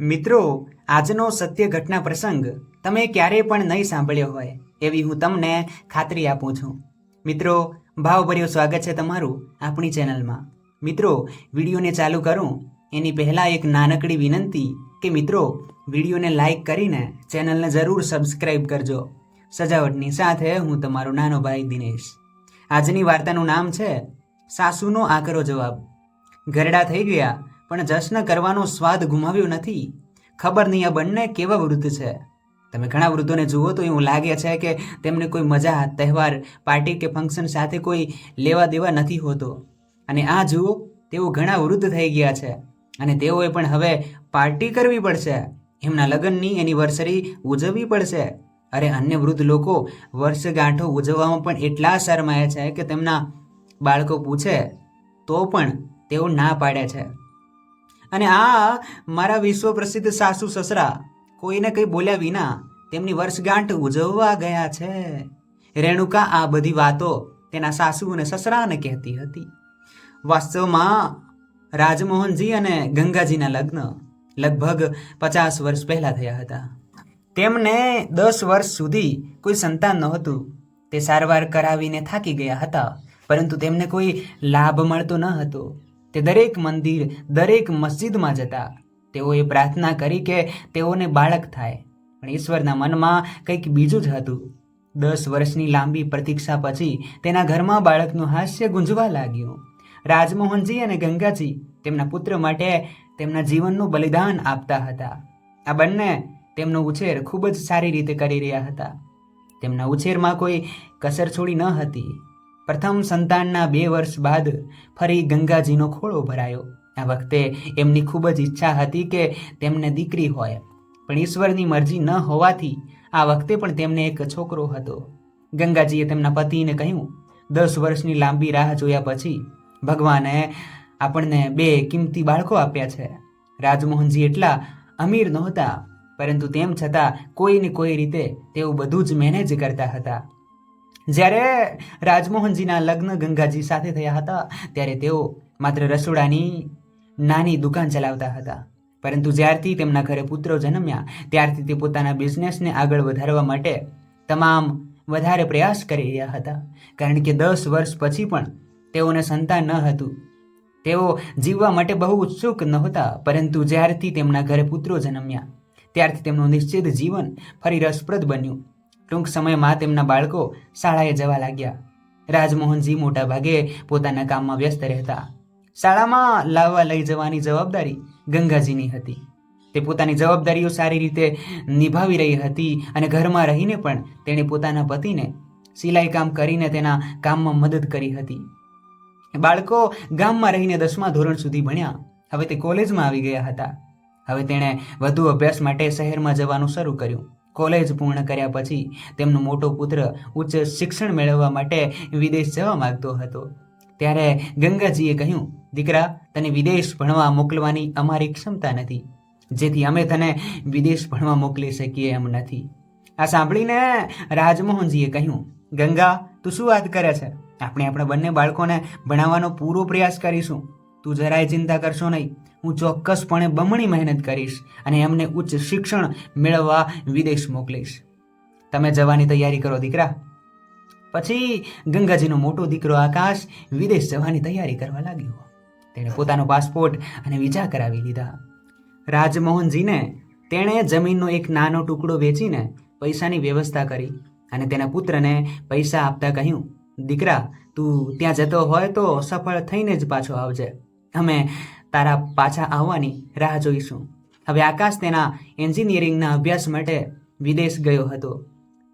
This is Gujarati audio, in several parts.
મિત્રો, આજનો સત્ય ઘટના પ્રસંગ તમે ક્યારેય પણ નહીં સાંભળ્યો હોય એવી હું તમને ખાતરી આપું છું. મિત્રો, ભાવભર્યું સ્વાગત છે તમારું આપણી ચેનલમાં. મિત્રો, વિડીયોને ચાલુ કરું એની પહેલાં એક નાનકડી વિનંતી કે મિત્રો, વિડીયોને લાઇક કરીને ચેનલને જરૂર સબસ્ક્રાઈબ કરજો. સજાવટની સાથે હું તમારો નાનો ભાઈ દિનેશ. આજની વાર્તાનું નામ છે સાસુનો આકરો જવાબ. ઘરડા થઈ ગયા પણ જશ્ન કરવાનો સ્વાદ ગુમાવ્યો નથી. ખબર નહીં આ બંને કેવા વૃદ્ધ છે. તમે ઘણા વૃદ્ધોને જુઓ તો એવું લાગે છે કે તેમને કોઈ મજા, તહેવાર, પાર્ટી કે ફંક્શન સાથે કોઈ લેવા દેવા નથી હોતો. અને આ જુઓ, તેઓ ઘણા વૃદ્ધ થઈ ગયા છે. અને તેઓએ પણ હવે પાર્ટી કરવી પડશે. એમના લગ્નની એનિવર્સરી ઉજવવી પડશે. અરે અન્ય વૃદ્ધ લોકો, વર્ષગાંઠો ઉજવવામાં પણ એટલા શરમાય છે કે તેમના બાળકો પૂછે, તો પણ તેઓ ના પાડે છે. અને આ મારા વિશ્વ પ્રસિદ્ધ સાસુ સસરા કોઈને કંઈ બોલ્યા વિના તેમની વર્ષગાંઠ ઉજવવા ગયા છે. રેણુકા આ બધી વાતો તેના સાસુ અને સસરાને કહેતી હતી. વાસ્તવમાં રાજમોહનજી અને ગંગાજીના લગ્ન લગભગ પચાસ વર્ષ પહેલાં થયા હતા. તેમને દસ વર્ષ સુધી કોઈ સંતાન નહોતું. તે સારવાર કરાવીને થાકી ગયા હતા, પરંતુ તેમને કોઈ લાભ મળતો ન હતો. તે દરેક મંદિર, દરેક મસ્જિદમાં જતા. તેઓએ પ્રાર્થના કરી કે તેઓને બાળક થાય. પણ ઈશ્વરના મનમાં કંઈક બીજું જ હતું. દસ વર્ષની લાંબી પ્રતીક્ષા પછી તેના ઘરમાં બાળકનું હાસ્ય ગુંજવા લાગ્યું. રાજમોહનજી અને ગંગાજી તેમના પુત્ર માટે તેમના જીવનનું બલિદાન આપતા હતા. આ બંને તેમનો ઉછેર ખૂબ જ સારી રીતે કરી રહ્યા હતા. તેમના ઉછેરમાં કોઈ કસર છોડી ન હતી. પ્રથમ સંતાનના બે વર્ષ બાદ ફરી ગંગાજીનો ખોળો ભરાયો. આ વખતે એમની ખૂબ જ ઈચ્છા હતી કે તેમને દીકરી હોય, પણ ઈશ્વરની મરજી ન હોવાથી આ વખતે પણ તેમને એક છોકરો હતો. ગંગાજીએ તેમના પતિને કહ્યું, દસ વર્ષની લાંબી રાહ જોયા પછી ભગવાને આપણને બે કિંમતી બાળકો આપ્યા છે. રાજમોહનજી એટલા અમીર નહોતા, પરંતુ તેમ છતાં કોઈ ને કોઈ રીતે તેઓ બધું જ મેનેજ કરતા હતા. જ્યારે રાજમોહનજીના લગ્ન ગંગાજી સાથે થયા હતા, ત્યારે તેઓ માત્ર રસોડાની નાની દુકાન ચલાવતા હતા. પરંતુ જ્યારથી તેમના ઘરે પુત્રો જન્મ્યા, ત્યારથી તે પોતાના બિઝનેસને આગળ વધારવા માટે તમામ વધારે પ્રયાસ કરી રહ્યા હતા. કારણ કે દસ વર્ષ પછી પણ તેઓને સંતાન ન હતું. તેઓ જીવવા માટે બહુ ઉત્સુક નહોતા, પરંતુ જ્યારથી તેમના ઘરે પુત્રો જન્મ્યા, ત્યારથી તેમનું નિશ્ચિત જીવન ફરી રસપ્રદ બન્યું. ટૂંક સમયમાં તેમના બાળકો શાળાએ જવા લાગ્યા. રાજમોહનજી મોટા ભાગે પોતાના કામમાં વ્યસ્ત રહેતા. શાળામાં લાવવા લઈ જવાની જવાબદારી ગંગાજીની હતી. તે પોતાની જવાબદારીઓ સારી રીતે નિભાવી રહી હતી અને ઘરમાં રહીને પણ તેણે પોતાના પતિને સિલાઈ કામ કરીને તેના કામમાં મદદ કરી હતી. બાળકો ગામમાં રહીને દસમા ધોરણ સુધી ભણ્યા. હવે તે કોલેજમાં આવી ગયા હતા. હવે તેણે વધુ અભ્યાસ માટે શહેરમાં જવાનું શરૂ કર્યું. કોલેજ પૂર્ણ કર્યા પછી તેમનો મોટો પુત્ર ઉચ્ચ શિક્ષણ મેળવવા માટે વિદેશ જવા માગતો હતો. ત્યારે ગંગાજીએ કહ્યું, દીકરા, તને વિદેશ ભણવા મોકલવાની અમારી ક્ષમતા નથી. જેથી અમે તને વિદેશ ભણવા મોકલી શકીએ એમ નથી. આ સાંભળીને રાજમોહનજીએ કહ્યું, ગંગા, તું શું વાત કરે છે? આપણે આપણા બંને બાળકોને ભણાવવાનો પૂરો પ્રયાસ કરીશું. તું જરાય ચિંતા કરશો નહીં. હું ચોક્કસપણે બમણી મહેનત કરીશ અને એમને ઉચ્ચ શિક્ષણ મેળવવા વિદેશ મોકલીશ. તમે જવાની તૈયારી કરો, દીકરા. પછી ગંગાજીનો મોટો દીકરો આકાશ વિદેશ જવાની તૈયારી કરવા લાગ્યો. તેણે પોતાનો પાસપોર્ટ અને વિઝા કરાવી લીધા રાજમોહનજીને તેણે જમીનનો એક નાનો ટુકડો વેચીને પૈસાની વ્યવસ્થા કરી અને તેના પુત્રને પૈસા આપતા કહ્યું, દીકરા, તું ત્યાં જતો હોય તો સફળ થઈને જ પાછો આવજે. અમે તારા પાછા આવવાની રાહ જોઈશું. હવે આકાશ તેના એન્જિનિયરિંગના અભ્યાસ માટે વિદેશ ગયો હતો.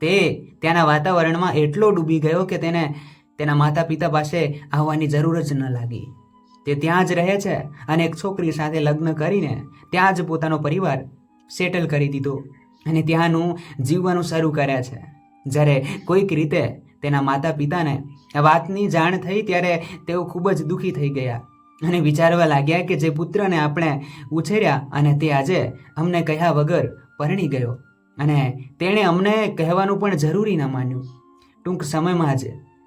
તે ત્યાંના વાતાવરણમાં એટલો ડૂબી ગયો કે તેને તેના માતા પિતા પાસે આવવાની જરૂર જ ન લાગી. તે ત્યાં જ રહે છે અને એક છોકરી સાથે લગ્ન કરીને ત્યાં જ પોતાનો પરિવાર સેટલ કરી દીધો અને ત્યાંનું જીવવાનું શરૂ કરે છે. જ્યારે કોઈક રીતે તેના માતા પિતાને વાતની જાણ થઈ ત્યારે તેઓ ખૂબ જ દુઃખી થઈ ગયા. અને વિચારવા લાગ્યા કે જે પુત્રને આપણે ઉછેર્યા અને તે આજે અમને કહ્યા વગર પરણી ગયો. અને તેણે અમને કહેવાનું પણ જરૂરી ન માન્યું. ટૂંક સમયમાં જ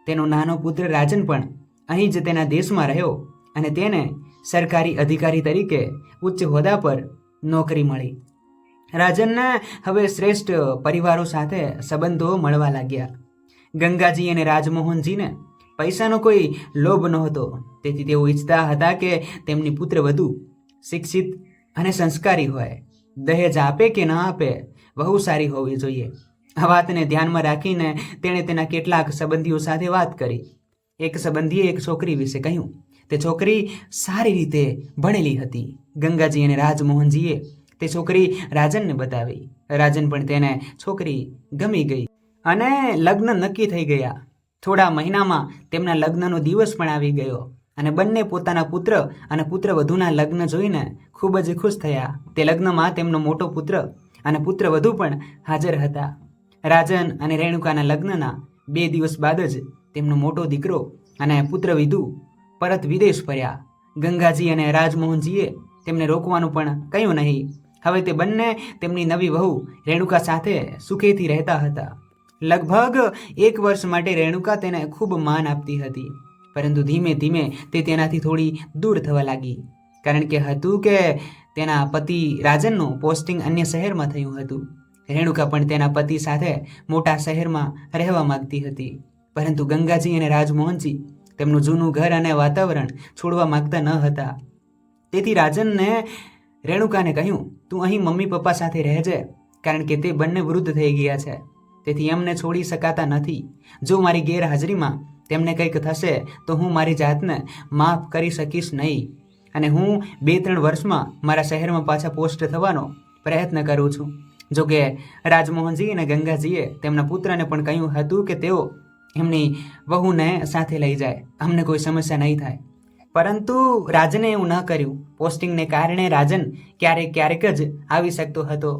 તેનો નાનો પુત્ર રાજન પણ અહીં જ તેના દેશમાં રહ્યો અને તેને સરકારી અધિકારી તરીકે ઉચ્ચ હોદ્દા પર નોકરી મળી. રાજનને હવે શ્રેષ્ઠ પરિવારો સાથે સંબંધો મળવા લાગ્યા. ગંગાજી અને રાજમોહનજીને પૈસાનો કોઈ લોભ નહોતો. તેથી તેઓ ઈચ્છતા હતા કે તેમની પુત્ર વધુ શિક્ષિત અને સંસ્કારી હોય. દહેજ આપે કે ન આપે બહુ સારી હોવી જોઈએ. આ વાતને ધ્યાનમાં રાખીને તેણે તેના કેટલાક સંબંધીઓ સાથે વાત કરી. એક સંબંધીએ એક છોકરી વિશે કહ્યું. તે છોકરી સારી રીતે ભણેલી હતી. ગંગાજી અને રાજમોહનજીએ તે છોકરી રાજનને બતાવી. રાજન પણ તેને છોકરી ગમી ગઈ અને લગ્ન નક્કી થઈ ગયા. થોડા મહિનામાં તેમના લગ્નનો દિવસ પણ આવી ગયો. અને બંને પોતાના પુત્ર અને પુત્ર વધુના લગ્ન જોઈને ખૂબ જ ખુશ થયા. તે લગ્નમાં તેમનો મોટો પુત્ર અને પુત્ર વધુ પણ હાજર હતા. રાજન અને રેણુકાના લગ્નના બે દિવસ બાદ જ તેમનો મોટો દીકરો અને પુત્ર વિધુ પરત વિદેશ ફર્યા. ગંગાજી અને રાજમોહનજીએ તેમને રોકવાનું પણ કહ્યું નહીં. હવે તે બંને તેમની નવી વહુ રેણુકા સાથે સુખેથી રહેતા હતા. લગભગ એક વર્ષ માટે રેણુકા તેને ખૂબ માન આપતી હતી. પરંતુ ધીમે ધીમે તે તેનાથી થોડી દૂર થવા લાગી. કારણ કે હતું કે તેના પતિ રાજનનું પોસ્ટિંગ અન્ય શહેરમાં થયું હતું. રેણુકા પણ તેના પતિ સાથે મોટા શહેરમાં રહેવા માંગતી હતી. પરંતુ ગંગાજી અને રાજમોહનજી તેમનું જૂનું ઘર અને વાતાવરણ છોડવા માંગતા ન હતા. તેથી રાજનને રેણુકાને કહ્યું, તું અહીં મમ્મી પપ્પા સાથે રહેજે, કારણ કે તે બંને વૃદ્ધ થઈ ગયા છે. તેથી એમને છોડી શકાતા નથી. જો મારી ગેરહાજરીમાં તેમને કંઈક થશે તો હું મારી જાતને માફ કરી શકીશ નહીં. અને હું બે ત્રણ વર્ષમાં મારા શહેરમાં પાછા પોસ્ટ થવાનો પ્રયત્ન કરું છું. જો કે રાજમોહનજી અને ગંગાજીએ તેમના પુત્રને પણ કહ્યું હતું કે તેઓ એમની વહુને સાથે લઈ જાય. અમને કોઈ સમસ્યા નહીં થાય. પરંતુ રાજને એવું ન કર્યું. પોસ્ટિંગને કારણે રાજન ક્યારેક ક્યારેક જ આવી શકતો હતો.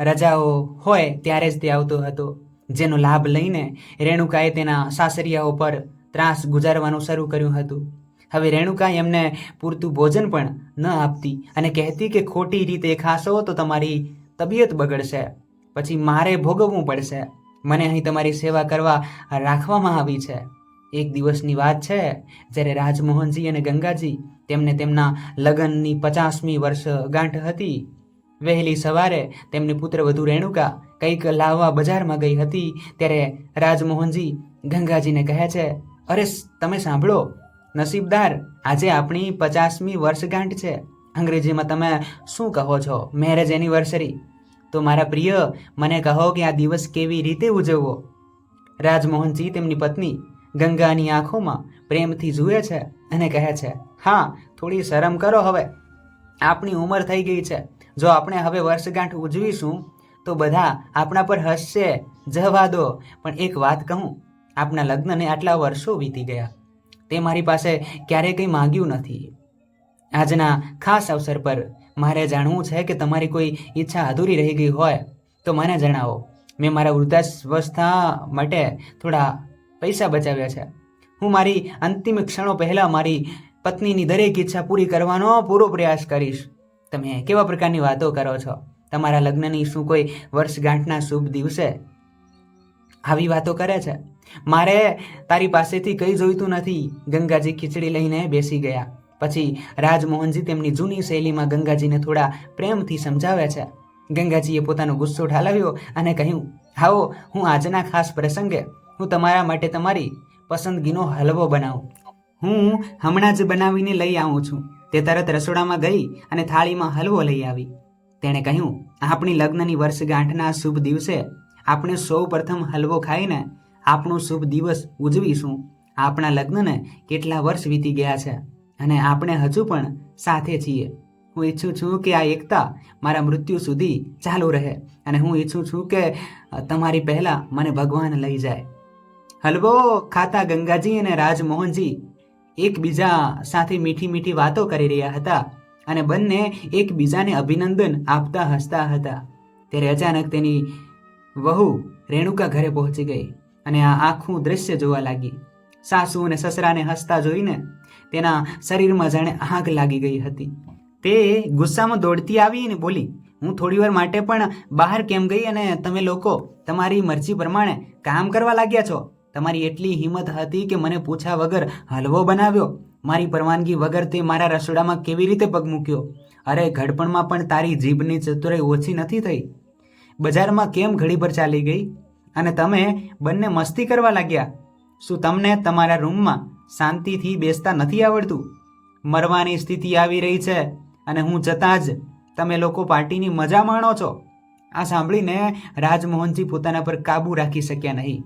રજાઓ હોય ત્યારે જ તે આવતો હતો. જેનો લાભ લઈને રેણુકાએ તેના સાસરિયાઓ પર ત્રાસ ગુજારવાનું શરૂ કર્યું હતું. હવે રેણુકા એમને પૂરતું ભોજન પણ ન આપતી અને કહેતી કે ખોટી રીતે ખાશો તો તમારી તબિયત બગડશે, પછી મારે ભોગવવું પડશે. મને અહીં તમારી સેવા કરવા રાખવામાં આવી છે. એક દિવસની વાત છે, જ્યારે રાજમોહનજી અને ગંગાજી તેમને તેમના લગ્નની પચાસમી વર્ષ ગાંઠ હતી વહેલી સવારે તેમની પુત્ર વધુ રેણુકા કંઈક લાવવા બજારમાં ગઈ હતી, ત્યારે રાજમોહનજી ગંગાજીને કહે છે, અરે, તમે સાંભળો, નસીબદાર, આજે આપણી પચાસમી વર્ષગાંઠ છે. અંગ્રેજીમાં તમે શું કહો છો? Marriage anniversary. તો મારા પ્રિય, મને કહો કે આ દિવસ કેવી રીતે ઉજવવો? રાજમોહનજી તેમની પત્ની ગંગાની આંખોમાં પ્રેમથી જુએ છે અને કહે છે, હા, થોડી શરમ કરો હવે. આપણી ઉંમર થઈ ગઈ છે. જો આપણે હવે વર્ષગાંઠ ઉજવીશું, તો બધા આપણા પર હસશે જવા દો પણ એક વાત કહું, આપના લગ્નને આટલા વર્ષો વીતી ગયા. તે મારી પાસે ક્યારેય કંઈ માંગ્યું નથી. આજના ખાસ અવસર પર મારે જાણવું છે કે તમારી કોઈ ઈચ્છા અધૂરી રહી ગઈ હોય, તો મને જણાવો. મેં મારા વૃદ્ધાવસ્થા માટે થોડા પૈસા બચાવ્યા છે. હું મારી અંતિમ ક્ષણો પહેલાં મારી પત્નીની દરેક ઈચ્છા પૂરી કરવાનો પૂરો પ્રયાસ કરીશ. તમે કેવા પ્રકારની વાતો કરો છો? તમારા લગ્નની શું કોઈ વર્ષગાંઠના શુભ દિવસે? આવી વાતો કરે છે? મારે તારી પાસેથી કંઈ જોઈતું નથી. ગંગાજી ખીચડી લઈને બેસી ગયા. પછી રાજમોહનજી તેમની જૂની શૈલીમાં ગંગાજીને થોડા પ્રેમથી સમજાવે છે. ગંગાજીએ પોતાનો ગુસ્સો ઠાલવ્યો અને કહ્યું, આવો, હું આજના ખાસ પ્રસંગે હું તમારા માટે તમારી પસંદગીનો હલવો બનાવું. હું હમણાં જ બનાવીને લઈ આવું છું. તે તરત રસોડામાં ગઈ અને થાળીમાં હલવો લઈ આવી. તેણે કહ્યું, આપણી લગ્નની વર્ષગાંઠના શુભ દિવસે આપણે સૌ પ્રથમ હલવો ખાઈને આપણો શુભ દિવસ ઉજવીશું. આપણા લગ્નને કેટલા વર્ષ વીતી ગયા છે અને આપણે હજુ પણ સાથે છીએ. હું ઈચ્છું છું કે આ એકતા મારા મૃત્યુ સુધી ચાલુ રહે અને હું ઈચ્છું છું કે તમારી પહેલાં મને ભગવાન લઈ જાય. હલવો ખાતા ગંગાજી અને રાજમોહનજી એકબીજા સાથે મીઠી મીઠી વાતો કરી રહ્યા હતા અને બંને એકબીજાને અભિનંદન આપતા હસતા હતા. ત્યારે અચાનક તેની વહુ રેણુકા ઘરે પહોંચી ગઈ અને આ આખું દ્રશ્ય જોવા લાગી. સાસુ અને સસરાને હસતા જોઈને તેના શરીરમાં જાણે આગ લાગી ગઈ હતી. તે ગુસ્સામાં દોડતી આવી અને બોલી, હું થોડીવાર માટે પણ બહાર કેમ ગઈ અને તમે લોકો તમારી મરજી પ્રમાણે કામ કરવા લાગ્યા છો? તમારી એટલી હિંમત હતી કે મને પૂછ્યા વગર હલવો બનાવ્યો. મારી પરવાનગી વગર તે મારા રસોડામાં કેવી રીતે પગ મૂક્યો? અરે, ઘડપણમાં પણ તારી જીભની ચતુરાઈ ઓછી નથી થઈ. બજારમાં કેમ ઘડીભર ચાલી ગઈ? અને તમે બંને મસ્તી કરવા લાગ્યા? શું તમને તમારા રૂમમાં શાંતિથી બેસતા નથી આવડતું? મરવાની સ્થિતિ આવી રહી છે, અને હું જતાં જ તમે લોકો પાર્ટીની મજા માણો છો. આ સાંભળીને રાજમોહનજી પોતાના પર કાબૂ રાખી શક્યા નહીં.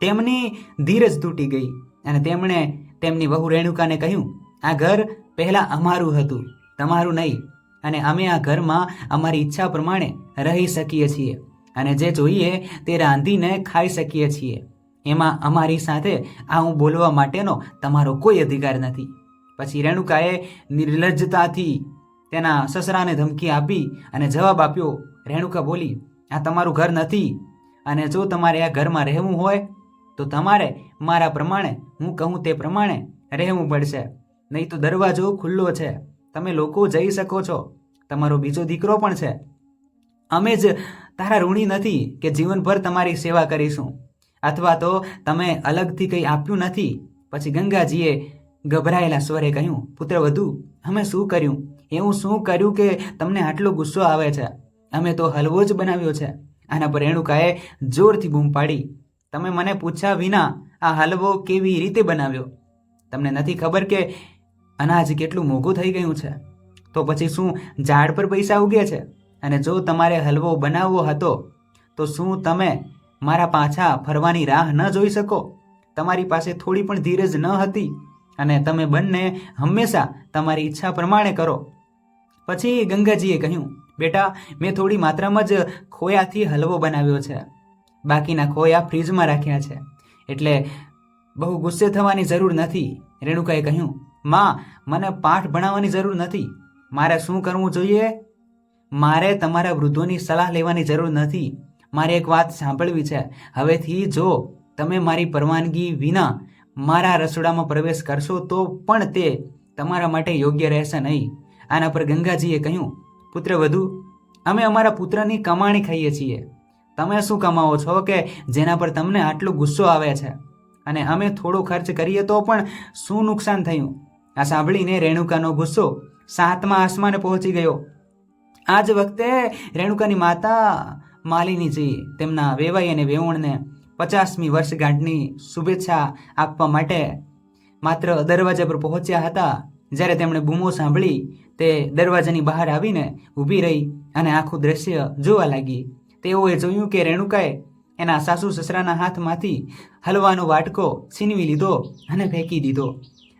તેમની ધીરજ તૂટી ગઈ અને તેમણે તેમની વહુ રેણુકાને કહ્યું, આ ઘર પહેલાં અમારું હતું, તમારું નહીં, અને અમે આ ઘરમાં અમારી ઈચ્છા પ્રમાણે રહી શકીએ છીએ અને જે જોઈએ તે રાંધીને ખાઈ શકીએ છીએ. એમાં અમારી સાથે આ હું બોલવા માટેનો તમારો કોઈ અધિકાર નથી. પછી રેણુકાએ નિર્લજ્જતાથી તેના સસરાને ધમકી આપી અને જવાબ આપ્યો. રેણુકા બોલી, આ તમારું ઘર નથી અને જો તમારે આ ઘરમાં રહેવું હોય તો તમારે મારા પ્રમાણે, હું કહું તે પ્રમાણે રહેવું પડશે. નહીં તો દરવાજો ખુલ્લો છે. તમે લોકો જઈ શકો છો. તમારો બીજો દીકરો પણ છે. અમે જ તારા ઋણી નથી કે જીવનભર તમારી સેવા કરીશું. અથવા તો તમે અલગથી કંઈ આપ્યું નથી. પછી ગંગાજીએ ગભરાયેલા સ્વરે કહ્યું, પુત્ર વધુ, અમે શું કર્યું? એવું શું કર્યું કે તમને આટલો ગુસ્સો આવે છે? અમે તો હલવો જ બનાવ્યો છે. આના પર રેણુકાએ જોરથી બૂમ પાડી. તમે મને પૂછ્યા વિના આ હલવો કેવી રીતે બનાવ્યો? તમને નથી ખબર કે અનાજ કેટલું મોંઘું થઈ ગયું છે? તો પછી શું ઝાડ પર પૈસા ઉગે છે? અને જો તમારે હલવો બનાવવો હતો, તો શું તમે મારા પાછા ફરવાની રાહ ન જોઈ શકો? તમારી પાસે થોડી પણ ધીરજ ન હતી. અને તમે બંને હંમેશા તમારી ઈચ્છા પ્રમાણે કરો. પછી ગંગાજીએ કહ્યું, બેટા, મેં થોડી માત્રામાં જ ખોયાથી હલવો બનાવ્યો છે. બાકીના ખોયા ફ્રીજમાં રાખ્યા છે. એટલે બહુ ગુસ્સે થવાની જરૂર નથી, રેણુકાએ કહ્યું. માં, મને પાઠ ભણાવવાની જરૂર નથી. મારે શું કરવું જોઈએ? મારે તમારા વૃદ્ધોની સલાહ લેવાની જરૂર નથી. મારે એક વાત સાંભળવી છે. હવેથી જો તમે મારી પરવાનગી વિના મારા રસોડામાં પ્રવેશ કરશો, તો પણ તે તમારા માટે યોગ્ય રહેશે નહીં. આના પર ગંગાજીએ કહ્યું, પુત્ર વધુ, અમે અમારા પુત્રની કમાણી ખાઈએ છીએ. તમે શું કમાવો છો કે જેના પર તમને આટલો ગુસ્સો આવે છે? અને અમે થોડો ખર્ચ કરીએ તો પણ શું નુકસાન થયું? આ સાંભળીને રેણુકાનો ગુસ્સો સાતમા આસમાને પહોંચી ગયો. આ જ વખતે રેણુકાની માતા માલિનીજી તેમના વેવાઈ અને વેવણને પચાસમી વર્ષગાંઠની શુભેચ્છા આપવા માટે માત્ર દરવાજા પર પહોંચ્યા હતા. જ્યારે તેમણે બૂમો સાંભળી તે દરવાજાની બહાર આવીને ઊભી રહી અને આખું દ્રશ્ય જોવા લાગી. તેઓએ જોયું કે રેણુકાએ એના સાસુ સસરાના હાથમાંથી હલવાનો વાટકો છીનવી લીધો અને ફેંકી દીધો.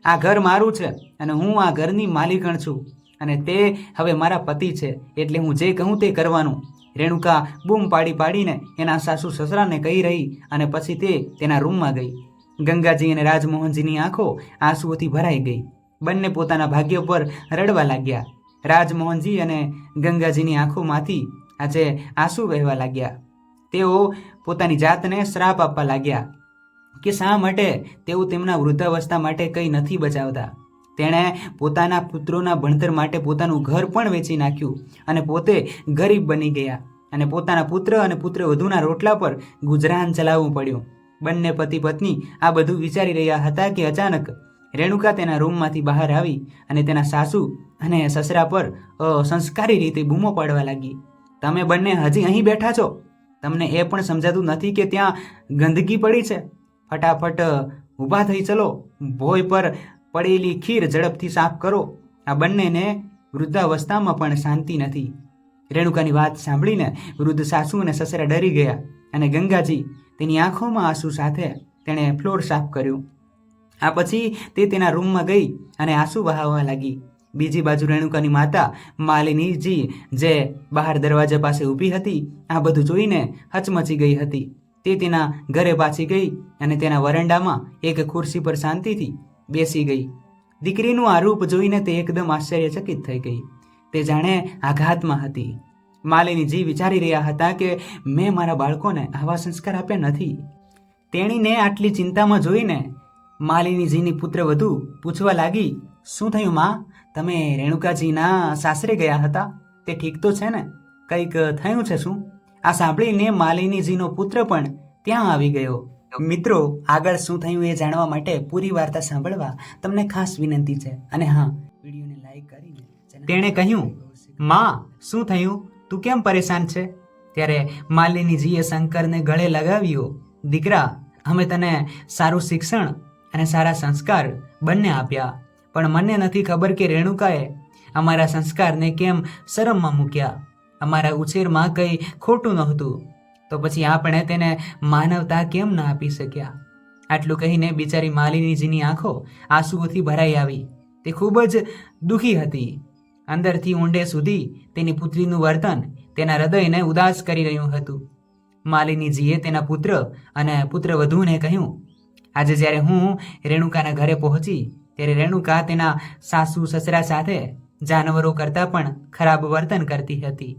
આ ઘર મારું છે અને હું આ ઘરની માલિકણ છું અને તે હવે મારા પતિ છે એટલે હું જે કહું તે કરવાનું. રેણુકા બૂમ પાડી પાડીને એના સાસુ સસરાને કહી રહી અને પછી તે તેના રૂમમાં ગઈ. ગંગાજી અને રાજમોહનજીની આંખો આંસુઓથી ભરાઈ ગઈ. બંને પોતાના ભાગ્ય પર રડવા લાગ્યા. રાજમોહનજી અને ગંગાજીની આંખોમાંથી આજે આંસુ વહેવા લાગ્યા. તેઓ પોતાની જાતને શ્રાપ આપવા લાગ્યા કે શા માટે તેઓ તેમના વૃદ્ધાવસ્થા માટે કંઈ નથી બચાવતા. તેણે પોતાના પુત્રોના ભણતર માટે પોતાનું ઘર પણ વેચી નાખ્યું અને પોતે ગરીબ બની ગયા અને પોતાના પુત્ર અને પુત્ર વધુના રોટલા પર ગુજરાન ચલાવવું પડ્યું. બંને પતિ પત્ની આ બધું વિચારી રહ્યા હતા કે અચાનક રેણુકા તેના રૂમમાંથી બહાર આવી અને તેના સાસુ અને સસરા પર સંસ્કારી રીતે બૂમો પાડવા લાગી. તમે બંને હજી અહીં બેઠા છો? તમને એ પણ સમજાતું નથી કે ત્યાં ગંદકી પડી છે? ફટાફટ ઊભા થઈ ચલો. ભોય પર પડેલી ખીર ઝડપથી સાફ કરો. આ બંનેને વૃદ્ધાવસ્થામાં પણ શાંતિ નથી. રેણુકાની વાત સાંભળીને વૃદ્ધ સાસુ અને સસરા ડરી ગયા અને ગંગાજી તેની આંખોમાં આંસુ સાથે તેણે ફ્લોર સાફ કર્યું. આ પછી તે તેના રૂમમાં ગઈ અને આંસુ વહાવવા લાગી. બીજી બાજુ રેણુકાની માતા માલિનીજી જે બહાર દરવાજા પાસે ઊભી હતી, આ બધું જોઈને હચમચી ગઈ હતી. તે તેના ઘરે પાછી ગઈ અને તેના વરંડામાં એક ખુરશી પર શાંતિથી બેસી ગઈ. દીકરીનું આ રૂપ જોઈને તે એકદમ આશ્ચર્યચકિત થઈ ગઈ. તે જાણે આઘાતમાં હતી. માલિનીજી વિચારી રહ્યા હતા કે મેં મારા બાળકોને આવા સંસ્કાર આપ્યા નથી. તેણીને આટલી ચિંતામાં જોઈને માલિનીજીની પુત્ર વધુ પૂછવા લાગી, શું થયું, માં? તમે રેણુકાજીના સાસરે ગયા હતા? તે ઠીક તો છે ને? કંઈક થયું છે શું? આ સાંભળીને માલિનીજીનો પુત્ર પણ ત્યાં આવી ગયો. મિત્રો આગળ શું થયું એ જાણવા માટે પૂરી વાર્તા સાંભળવા તમને ખાસ વિનંતી છે. અને હા વિડીયોને લાઈક કરીને તેણે કહ્યું માં શું થયું? તું કેમ પરેશાન છે? ત્યારે માલિનીજીએ શંકરને ગળે લગાવ્યો દીકરા અમે તને સારું શિક્ષણ અને સારા સંસ્કાર બંને આપ્યા. પણ મને નથી ખબર કે રેણુકાએ અમારા સંસ્કારને કેમ શરમમાં મૂક્યા. અમારા ઉછેરમાં કંઈ ખોટું નહોતું. તો પછી આપણે તેને માનવતા કેમ ન આપી શક્યા? આટલું કહીને બિચારી માલિનીજીની આંખો આંસુઓથી ભરાઈ આવી. તે ખૂબ જ દુઃખી હતી. અંદરથી ઊંડે સુધી તેની પુત્રીનું વર્તન તેના હૃદયને ઉદાસ કરી રહ્યું હતું. માલિનીજીએ તેના પુત્ર અને પુત્રવધૂને કહ્યું, આજે જ્યારે હું રેણુકાના ઘરે પહોંચી ત્યારે રેણુકા તેના સાસુ સસરા સાથે જાનવરો કરતાં પણ ખરાબ વર્તન કરતી હતી.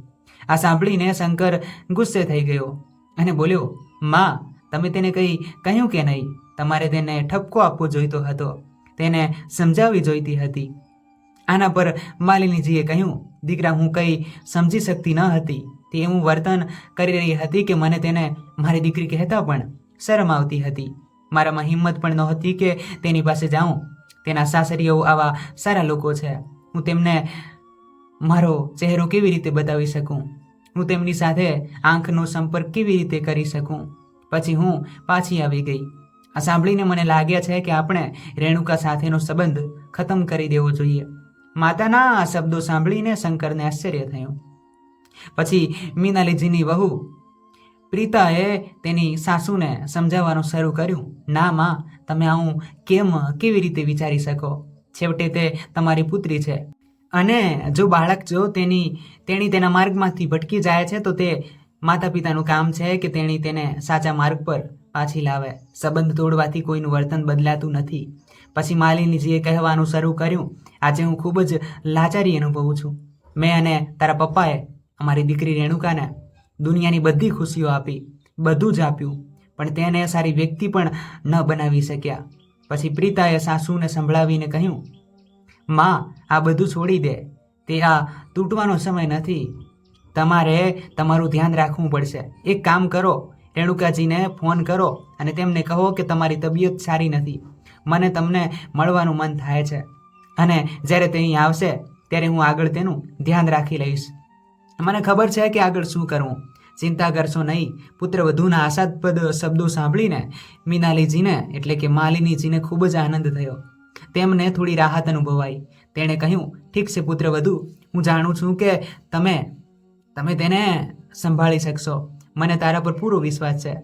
આ સાંભળીને શંકર ગુસ્સે થઈ ગયો અને બોલ્યો, માં, તમે તેને કંઈ કહ્યું કે નહીં? તમારે તેને ઠપકો આપવો જોઈતો હતો. તેને સમજાવવી જોઈતી હતી. આના પર માલિનીજીએ કહ્યું, દીકરા, હું કંઈ સમજી શકતી ન હતી. તે એવું વર્તન કરી રહી હતી કે મને તેને મારી દીકરી કહેતા પણ શરમ આવતી હતી. મારામાં હિંમત પણ નહોતી કે તેની પાસે જાઉં. તેના સાસરીઓ આવા સારા લોકો છે. હું તેમને મારો ચહેરો કેવી રીતે બતાવી શકું? હું તેમની સાથે આંખનો સંપર્ક કેવી રીતે કરી શકું? પછી હું પાછી આવી ગઈ. આ સાંભળીને મને લાગ્યા છે કે આપણે રેણુકા સાથેનો સંબંધ ખતમ કરી દેવો જોઈએ. માતાના આ શબ્દો સાંભળીને શંકરને આશ્ચર્ય થયું. પછી મીનાલીજીની વહુ પ્રીતાએ તેની સાસુને સમજાવવાનું શરૂ કર્યું. ના માં, તમે આવું કેમ, કેવી રીતે વિચારી શકો? છેવટે તે તમારી પુત્રી છે. અને જો બાળક જો તેની, તેણી તેના માર્ગમાંથી ભટકી જાય છે, તો તે માતા પિતાનું કામ છે કે તેણી તેને સાચા માર્ગ પર પાછી લાવે. સંબંધ તોડવાથી કોઈનું વર્તન બદલાતું નથી. પછી માલિનીજીએ કહેવાનું શરૂ કર્યું. આજે હું ખૂબ જ લાચારી અનુભવું છું. મેં અને તારા પપ્પાએ અમારી દીકરી રેણુકાને દુનિયાની બધી ખુશીઓ આપી, બધું જ આપ્યું. પણ તેને સારી વ્યક્તિ પણ ન બનાવી શક્યા. પછી પ્રીતાએ સાસુને સંભળાવીને કહ્યું, માં, આ બધું છોડી દે. તે આ તૂટવાનો સમય નથી. તમારે તમારું ધ્યાન રાખવું પડશે. એક કામ કરો, રેણુકાજીને ફોન કરો અને તેમને કહો કે તમારી તબિયત સારી નથી. મને તમને મળવાનું મન થાય છે. અને જ્યારે તે અહીં આવશે, ત્યારે હું આગળ તેનું ધ્યાન રાખી લઈશ. મને ખબર છે કે આગળ શું કરવું ચિંતા કરશો નહીં. પુત્ર વધુના આશાદપદ શબ્દો સાંભળીને મિનાલીજીને, એટલે કે માલિનીજીને ખૂબ જ આનંદ થયો. તેમને થોડી રાહત અનુભવાઈ. તેણે કહ્યું, ઠીક છે પુત્ર વધુ. હું જાણું છું કે તમે તમે તેને સંભાળી શકશો. મને તારા પર પૂરો વિશ્વાસ છે.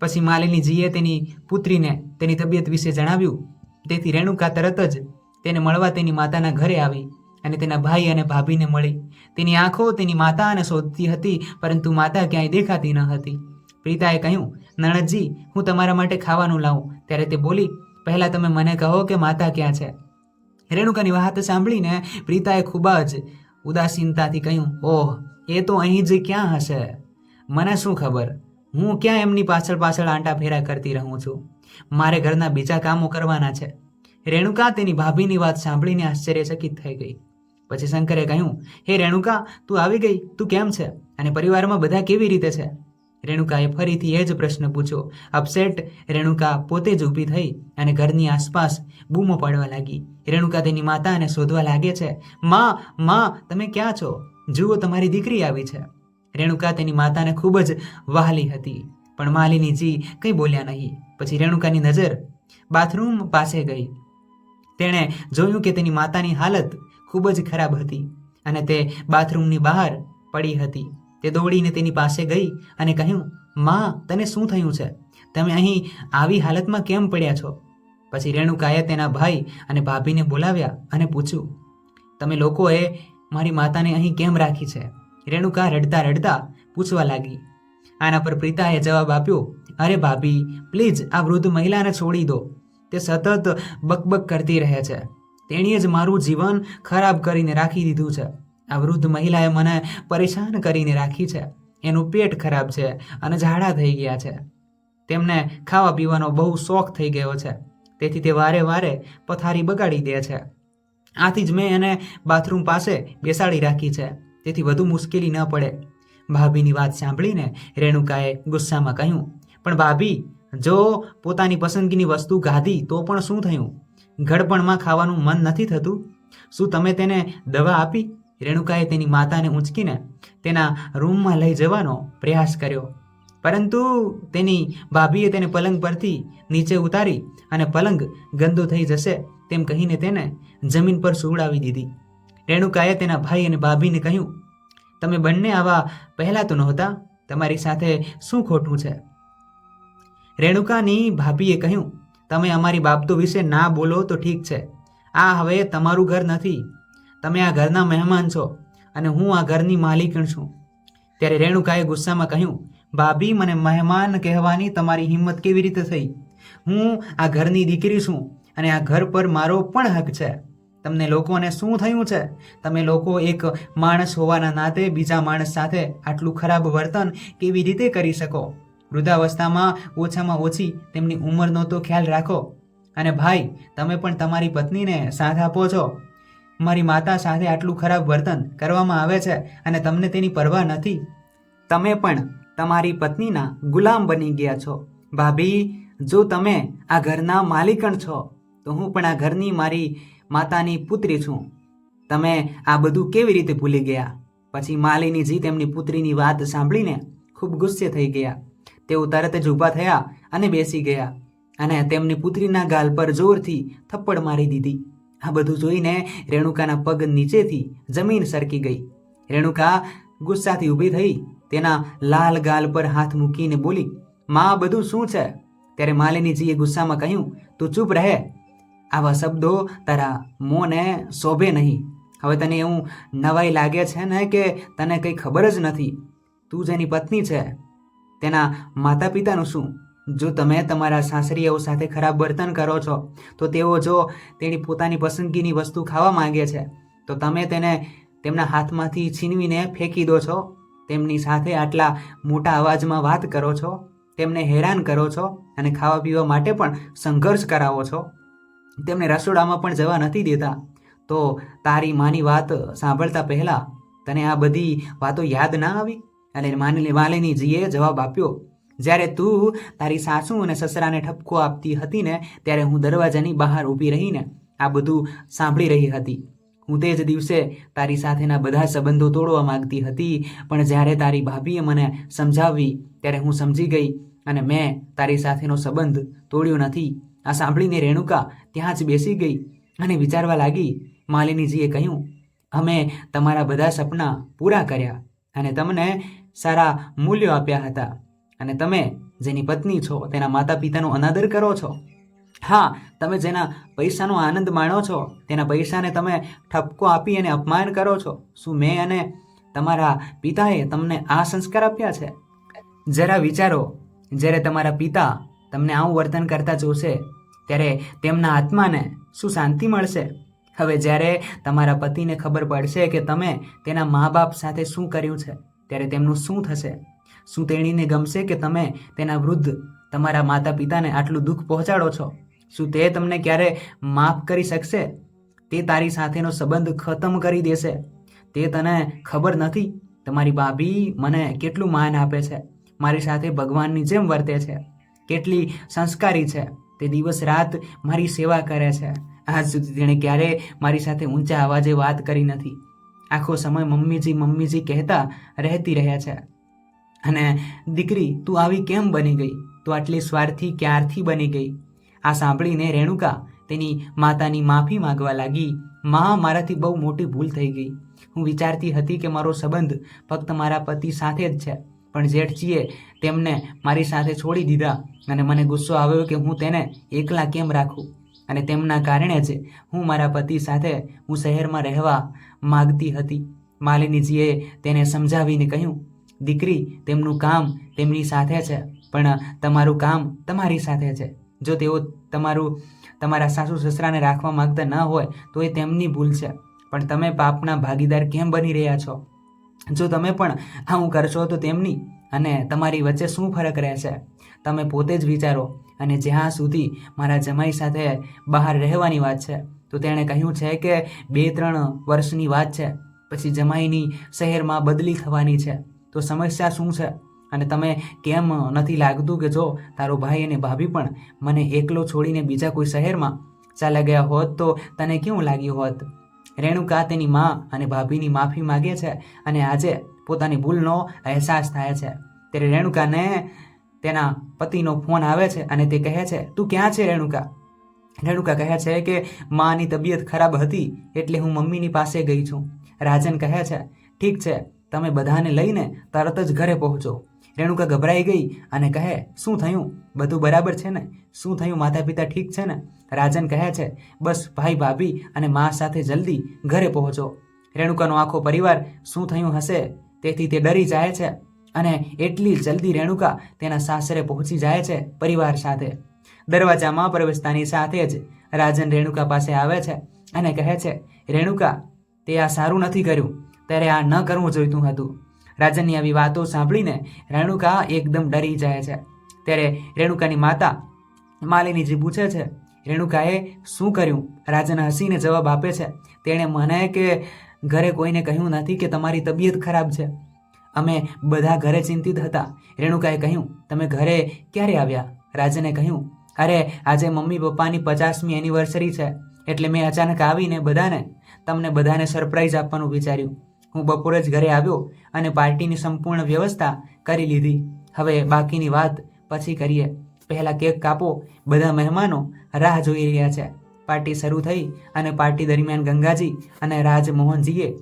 પછી માલિનીજીએ તેની પુત્રીને તેની તબિયત વિશે જણાવ્યું. તેથી રેણુકા તરત જ તેને મળવા તેની માતાના ઘરે આવી. અને તેના ભાઈ અને ભાભીને મળી. તેની આંખો તેની માતાને શોધતી હતી, પરંતુ માતા ક્યાંય દેખાતી ન હતી. પ્રીતાએ કહ્યું, નણદજી, હું તમારા માટે ખાવાનું લાવું. ત્યારે તે બોલી, પહેલાં તમે મને કહો કે માતા ક્યાં છે. રેણુકાની વાત સાંભળીને પ્રીતાએ ખૂબ જ ઉદાસીનતાથી કહ્યું, ઓહ, એ તો અહીં જ ક્યાં હશે? મને શું ખબર? હું ક્યાં એમની પાછળ પાછળ આંટા ફેરા કરતી રહું છું? મારે ઘરના બીજા કામો કરવાના છે. રેણુકા તેની ભાભીની વાત સાંભળીને આશ્ચર્યચકિત થઈ ગઈ. પછી શંકરે કહ્યું, હે રેણુકા, તું આવી ગઈ? તું કેમ છે? અને પરિવારમાં બધા કેવી રીતે છે? રેણુકાએ ફરીથી એ જ પ્રશ્ન પૂછ્યો. અપસેટ, રેણુકા પોતે જ ઊભી થઈ અને ઘરની આસપાસ બૂમો પાડવા લાગી. રેણુકા તેની માતાને શોધવા લાગે છે, માં માં, તમે ક્યાં છો? જુઓ, તમારી દીકરી આવી છે. રેણુકા તેની માતાને ખૂબ જ વહાલી હતી, પણ માલિનીજી કંઈ બોલ્યા નહીં. પછી રેણુકાની નજર બાથરૂમ પાસે ગઈ. તેણે જોયું કે તેની માતાની હાલત ખૂબ જ ખરાબ હતી અને તે બાથરૂમની બહાર પડી હતી. તે દોડીને તેની પાસે ગઈ અને કહ્યું, માં, તને શું થયું છે? તમે અહીં આવી હાલતમાં કેમ પડ્યા છો? પછી રેણુકાએ તેના ભાઈ અને ભાભીને બોલાવ્યા અને પૂછ્યું, તમે લોકોએ મારી માતાને અહીં કેમ રાખી છે? રેણુકા રડતા રડતા પૂછવા લાગી. આના પર પ્રીતાએ જવાબ આપ્યો, અરે ભાભી, પ્લીઝ આ વૃદ્ધ મહિલાને છોડી દો. તે સતત બકબક કરતી રહે છે. તેણીએ જ મારું જીવન ખરાબ કરીને રાખી દીધું છે. આ વૃદ્ધ મહિલાએ મને પરેશાન કરીને રાખી છે. એનું પેટ ખરાબ છે અને ઝાડા થઈ ગયા છે. તેમને ખાવા પીવાનો બહુ શોખ થઈ ગયો છે. તેથી તે વારે વારે પથારી બગાડી દે છે. આથી જ મેં એને બાથરૂમ પાસે બેસાડી રાખી છે. તેથી વધુ મુશ્કેલી ન પડે. ભાભીની વાત સાંભળીને રેણુકાએ ગુસ્સામાં કહ્યું, પણ ભાભી, જો પોતાની પસંદગીની વસ્તુ ગાધી તો પણ શું થયું? ઘડપણમાં ખાવાનું મન નથી થતું? શું તમે તેને દવા આપી? રેણુકાએ તેની માતાને ઊંચકીને તેના રૂમમાં લઈ જવાનો પ્રયાસ કર્યો. પરંતુ તેની ભાભીએ તેને પલંગ પરથી નીચે ઉતારી અને પલંગ ગંદો થઈ જશે તેમ કહીને તેને જમીન પર સુવડાવી દીધી. રેણુકાએ તેના ભાઈ અને ભાભીને કહ્યું, તમે બંને આવા પહેલાં તો નહોતા? તમારી સાથે શું ખોટું છે? રેણુકાની ભાભીએ કહ્યું તમે અમારી બાબતો વિશે ના બોલો તો ઠીક છે. આ હવે તમારું ઘર નથી. તમે આ ઘરના મહેમાન છો અને હું આ ઘરની માલિકણ છું. ત્યારે રેણુકાએ ગુસ્સામાં કહ્યું, ભાભી, મને મહેમાન કહેવાની તમારી હિંમત કેવી રીતે થઈ? હું આ ઘરની દીકરી છું અને આ ઘર પર મારો પણ હક છે. તમને લોકોને શું થયું છે? તમે લોકો એક માણસ હોવાના નાતે બીજા માણસ સાથે આટલું ખરાબ વર્તન કેવી રીતે કરી શકો? વૃદ્ધાવસ્થામાં ઓછામાં ઓછી તેમની ઉંમરનો તો ખ્યાલ રાખો. અને ભાઈ, તમે પણ તમારી પત્નીને સાથ આપો છો. મારી માતા સાથે આટલું ખરાબ વર્તન કરવામાં આવે છે અને તમને તેની પરવા નથી. તમે પણ તમારી પત્નીના ગુલામ બની ગયા છો. ભાભી, જો તમે આ ઘરના માલિકણ છો, તો હું પણ આ ઘરની મારી માતાની પુત્રી છું. તમે આ બધું કેવી રીતે ભૂલી ગયા? પછી માલિનીજી તેમની પુત્રીની વાત સાંભળીને ખૂબ ગુસ્સે થઈ ગયા. તેઓ તરત જ ઊભા થયા અને બેસી ગયા. અને તેમની પુત્રીના ગાલ પર જોરથી થપ્પડ મારી દીધી. આ બધું જોઈને રેણુકાના પગ નીચેથી જમીન સરકી ગઈ. રેણુકા ગુસ્સાથી ઊભી થઈ, તેના લાલ ગાલ પર હાથ મૂકીને બોલી, માં, બધું શું છે? ત્યારે માલિનીજીએ ગુસ્સામાં કહ્યું, તું ચૂપ રહે. આવા શબ્દો તારા મોંને શોભે નહીં. હવે તને એવું નવાઈ લાગે છે ને કે તને કંઈ ખબર જ નથી. તું જેની પત્ની છે તેના માતા પિતાનું શું? જો તમે તમારા સાસરીઓ સાથે ખરાબ વર્તન કરો છો, તો તેઓ જો તેની પોતાની પસંદગીની વસ્તુ ખાવા માંગે છે, તો તમે તેને તેમના હાથમાંથી છીનવીને ફેંકી દો છો. તેમની સાથે આટલા મોટા અવાજમાં વાત કરો છો, તેમને હેરાન કરો છો અને ખાવા પીવા માટે પણ સંઘર્ષ કરાવો છો. તેમને રસોડામાં પણ જવા નથી દેતા. તો તારી માની વાત સાંભળતા પહેલાં તને આ બધી વાતો યાદ ના આવી? અને માની માલિનીજીએ જવાબ આપ્યો, જ્યારે તું તારી સાસુ અને સસરાને ઠપકો આપતી હતી ને, ત્યારે હું દરવાજાની બહાર ઊભી રહીને આ બધું સાંભળી રહી હતી. હું તે જ દિવસે તારી સાથેના બધા સંબંધો તોડવા માંગતી હતી, પણ જ્યારે તારી ભાભીએ મને સમજાવી, ત્યારે હું સમજી ગઈ અને મેં તારી સાથેનો સંબંધ તોડ્યો નથી. આ સાંભળીને રેણુકા ત્યાં જ બેસી ગઈ અને વિચારવા લાગી. માલિનીજીએ કહ્યું, અમે તમારા બધા સપના પૂરા કર્યા અને તમને સારા મૂલ્યો આપ્યા હતા. અને તમે જેની પત્ની છો, તેના માતા પિતાનો અનાદર કરો છો. હા, તમે જેના પૈસાનો આનંદ માણો છો, તેના પૈસાને તમે ઠપકો આપી અને અપમાન કરો છો. શું મેં અને તમારા પિતાએ તમને આ સંસ્કાર આપ્યા છે? જરા વિચારો, જ્યારે તમારા પિતા તમને આવું વર્તન કરતા જોશે, ત્યારે તેમના આત્માને શું શાંતિ મળશે? હવે જ્યારે તમારા પતિને ખબર પડશે કે તમે તેના મા બાપ સાથે શું કર્યું છે ત્યારે તેમનું શું થશે? શું તેણીને ગમશે કે તમે તેના વૃદ્ધ તમારા માતા પિતાને આટલું દુઃખ પહોંચાડો છો? શું તે તમને ક્યારે માફ કરી શકશે? તે તારી સાથેનો સંબંધ ખતમ કરી દેશે. તે તને ખબર નથી, તમારી ભાભી મને કેટલું માન આપે છે. મારી સાથે ભગવાનની જેમ વર્તે છે. કેટલી સંસ્કારી છે. તે દિવસ રાત મારી સેવા કરે છે. આજ સુધી તેણે ક્યારે મારી સાથે ઊંચા અવાજે વાત કરી નથી. આખો સમય મમ્મીજી મમ્મીજી કહેતા રહેતી રહ્યા છે. અને દીકરી, તું આવી કેમ બની ગઈ? તું આટલી સ્વાર્થી ક્યારથી બની ગઈ? આ સાંભળીને રેણુકા તેની માતાની માફી માંગવા લાગી. માં, મારાથી બહુ મોટી ભૂલ થઈ ગઈ. હું વિચારતી હતી કે મારો સંબંધ ફક્ત મારા પતિ સાથે જ છે, પણ જેઠજીએ તેમને મારી સાથે છોડી દીધા અને મને ગુસ્સો આવ્યો કે હું તેને એકલા કેમ રાખું? અને તેમના કારણે જ હું મારા પતિ સાથે હું શહેરમાં રહેવા માગતી હતી. માલિનીજીએ તેને સમજાવીને કહ્યું, દીકરી, તેમનું કામ તેમની સાથે છે, પણ તમારું કામ તમારી સાથે છે. જો તેઓ તમારું, તમારા સાસુ સસરાને રાખવા માગતા ન હોય, તો એ તેમની ભૂલ છે. પણ તમે પાપના ભાગીદાર કેમ બની રહ્યા છો? જો તમે પણ આવું કરશો તો તેમની અને તમારી વચ્ચે શું ફરક રહેશે? તમે પોતે જ વિચારો અને જ્યાં સુધી મારા જમાઈ સાથે બહાર રહેવાની વાત છે તો તેણે કહ્યું છે કે બે ત્રણ વર્ષની વાત છે, પછી જમાઈની શહેરમાં બદલી થવાની છે. તો સમસ્યા શું છે? અને તમે કેમ નથી લાગતું કે જો તારો ભાઈ અને ભાભી પણ મને એકલો છોડીને બીજા કોઈ શહેરમાં ચાલ્યા ગયા હોત તો તને કેવું લાગ્યું હોત? રેણુકા તેની મા અને ભાભીની માફી માગે છે અને આજે પોતાની ભૂલનો અહેસાસ થાય છે. ત્યારે રેણુકાને તેના પતિનો ફોન આવે છે અને તે કહે છે, તું ક્યાં છે રેણુકા? રેણુકા કહે છે કે માની તબિયત ખરાબ હતી એટલે હું મમ્મીની પાસે ગઈ છું. રાજન કહે છે, ઠીક છે, તમે બધાને લઈને તરત જ ઘરે પહોંચો. રેણુકા ગભરાઈ ગઈ અને કહે, શું થયું? બધું બરાબર છે ને? શું થયું? માતા પિતા ઠીક છે ને? રાજન કહે છે, બસ, ભાઈ, ભાભી અને મા સાથે જલ્દી ઘરે પહોંચો. રેણુકાનો આખો પરિવાર, શું થયું હશે? તેથી તે ડરી જાય છે અને એટલી જલ્દી રેણુકા તેના સાસરે પહોંચી જાય છે પરિવાર સાથે. દરવાજામાં પ્રવેશતાની સાથે જ રાજન રેણુકા પાસે આવે છે અને કહે છે, રેણુકા, તે આ સારું નથી કર્યું. ત્યારે આ ન કરવું જોઈતું હતું. રાજનની આવી વાતો સાંભળીને રેણુકા એકદમ ડરી જાય છે. ત્યારે રેણુકાની માતા માલિનીજી પૂછે છે, રેણુકાએ શું કર્યું? રાજન હસીને જવાબ આપે છે, તેણે મને કે ઘરે કોઈને કહ્યું નથી કે તમારી તબિયત ખરાબ છે. અમે બધા ઘરે ચિંતિત હતા. રેણુકાએ કહ્યું, તમે ઘરે ક્યારે આવ્યા? રાજને કહ્યું અરે, આજે મમ્મી પપ્પાની પચાસમી એનિવર્સરી છે, એટલે મેં અચાનક આવીને બધાને, તમને બધાને સરપ્રાઈઝ આપવાનું વિચાર્યું. હું બપોરે જ ઘરે આવ્યો અને પાર્ટીની સંપૂર્ણ વ્યવસ્થા કરી લીધી. હવે બાકીની વાત પછી કરીએ. પહેલાં કેક કાપો, બધા મહેમાનો રાહ જોઈ રહ્યા છે. પાર્ટી શરૂ થઈ અને પાર્ટી દરમિયાન ગંગાજી અને રાજમોહનજીએ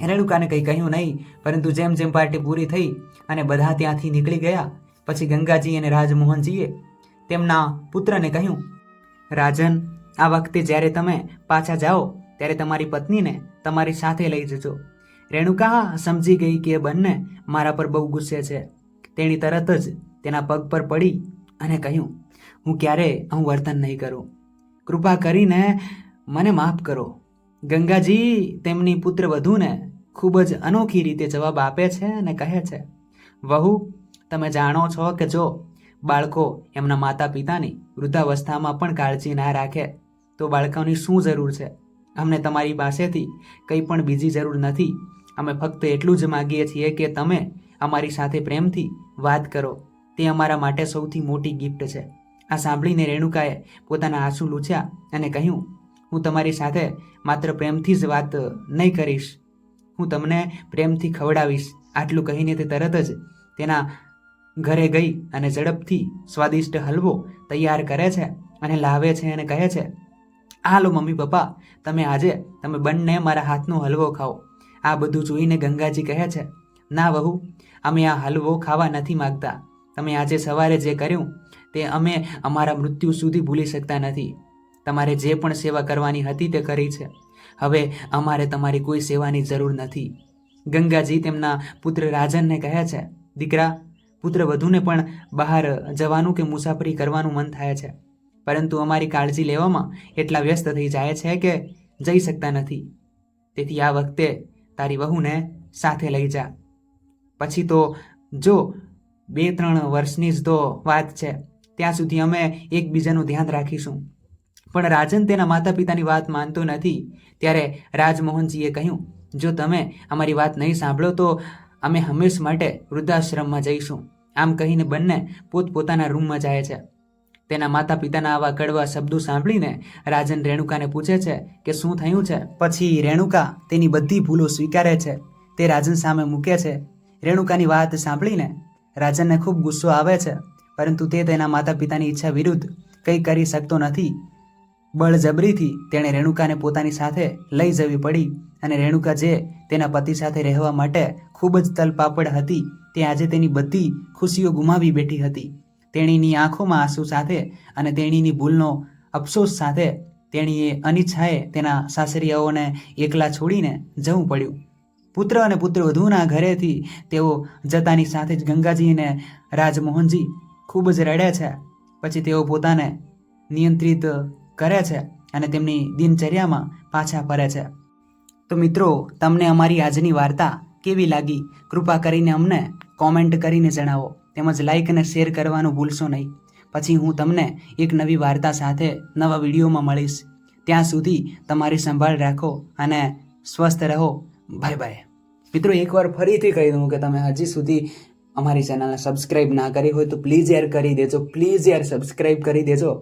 રેણુકાને કંઈ કહ્યું નહીં, પરંતુ જેમ જેમ પાર્ટી પૂરી થઈ અને બધા ત્યાંથી નીકળી ગયા, પછી ગંગાજી અને રાજમોહનજીએ તેમના પુત્રને કહ્યું, રાજન, આ વખતે જ્યારે તમે પાછા જાઓ, ત્યારે તમારી પત્નીને તમારી સાથે લઈ જજો. રેણુકા સમજી ગઈ કે એ બંને મારા પર બહુ ગુસ્સે છે. તેણી તરત જ તેના પગ પર પડી અને કહ્યું, હું ક્યારેય હું વર્તન નહીં કરું. કૃપા કરીને મને માફ કરો. ગંગાજી તેમની પુત્ર વધુને ખૂબ જ અનોખી રીતે જવાબ આપે છે અને કહે છે. વહુ, તમે જાણો છો કે જો બાળકો એમના માતા પિતાની વૃદ્ધાવસ્થામાં પણ કાળજી ના રાખે, તો બાળકોની શું જરૂર છે? અમને તમારી પાસેથી કંઈ પણ બીજી જરૂર નથી. અમે ફક્ત એટલું જ માગીએ છીએ કે તમે અમારી સાથે પ્રેમથી વાત કરો. તે અમારા માટે સૌથી મોટી ગિફ્ટ છે. આ સાંભળીને રેણુકાએ પોતાના આંસુ લૂછ્યા અને કહ્યું, હું તમારી સાથે માત્ર પ્રેમથી જ વાત નહીં કરીશ. હું તમને પ્રેમથી ખવડાવીશ. આટલું કહીને તે તરત જ તેના ઘરે ગઈ અને ઝડપથી સ્વાદિષ્ટ હલવો તૈયાર કરે છે અને લાવે છે અને કહે છે આ લો મમ્મી પપ્પા, તમે આજે, તમે બંને મારા હાથનો હલવો ખાઓ. આ બધું જોઈને ગંગાજી કહે છે, ના વહુ, અમે આ હલવો ખાવા નથી માગતા. તમે આજે સવારે જે કર્યું તે અમે અમારા મૃત્યુ સુધી ભૂલી શકતા નથી. તમારે જે પણ સેવા કરવાની હતી તે કરી છે. હવે અમારે તમારી કોઈ સેવાની જરૂર નથી. ગંગાજી તેમના પુત્ર રાજનને કહે છે, દીકરા પુત્ર વધુને પણ બહાર જવાનું કે મુસાફરી કરવાનું મન થાય છે. પરંતુ અમારી કાળજી લેવામાં એટલા વ્યસ્ત થઈ જાય છે કે જઈ શકતા નથી. તેથી આ વખતે તારી વહુને સાથે લઈ જા. પછી તો જો બે ત્રણ વર્ષની જ તો વાત છે, ત્યાં સુધી અમે એકબીજાનું ધ્યાન રાખીશું. પણ રાજન તેના માતા પિતાની વાત માનતો નથી. ત્યારે રાજમોહનજીએ કહ્યું, જો તમે અમારી વાત નહીં સાંભળો તો અમે હંમેશ માટે વૃદ્ધાશ્રમમાં જઈશું. આમ કહીને બંને પોતપોતાના રૂમમાં જાય છે. તેના માતા પિતાના આવા કડવા શબ્દો સાંભળીને રાજન રેણુકાને પૂછે છે કે શું થયું છે? પછી રેણુકા તેની બધી ભૂલો સ્વીકારે છે. તે રાજન સામે મૂકે છે. રેણુકાની વાત સાંભળીને રાજનને ખૂબ ગુસ્સો આવે છે, પરંતુ તે તેના માતા પિતાની ઈચ્છા વિરુદ્ધ કંઈ કરી શકતો નથી. બળજબરીથી તેણે રેણુકાને પોતાની સાથે લઈ જવી પડી અને રેણુકા જે તેના પતિ સાથે રહેવા માટે ખૂબ જ તલપાપડ હતી તે આજે તેની બધી ખુશીઓ ગુમાવી બેઠી હતી. તેણીની આંખોમાં આંસુ સાથે અને તેણીની ભૂલનો અફસોસ સાથે તેણીએ અનિચ્છાએ તેના સાસરિયાઓને એકલા છોડીને જવું પડ્યું. પુત્ર અને પુત્ર વધુના ઘરેથી તેઓ જતાની સાથે જ ગંગાજી અને રાજમોહનજી ખૂબ જ રડે છે. પછી તેઓ પોતાને નિયંત્રિત કરે છે અને તેમની દિનચર્યામાં પાછા ફરે છે. તો મિત્રો, તમને અમારી આજની વાર્તા કેવી લાગી? કૃપા કરીને અમને કોમેન્ટ કરીને જણાવો. તેમજ લાઇક અને શેર કરવાનું ભૂલશો નહીં. પછી હું તમને એક નવી વાર્તા સાથે નવા વિડીયોમાં મળીશ. ત્યાં સુધી તમારી સંભાળ રાખો અને સ્વસ્થ રહો. બાય બાય મિત્રો, એકવાર ફરીથી કહી દઉં કે તમે હજી સુધી અમારી ચેનલને સબસ્ક્રાઇબ ના કરી હોય તો પ્લીઝ યાર કરી દેજો. પ્લીઝ યાર સબસ્ક્રાઇબ કરી દેજો.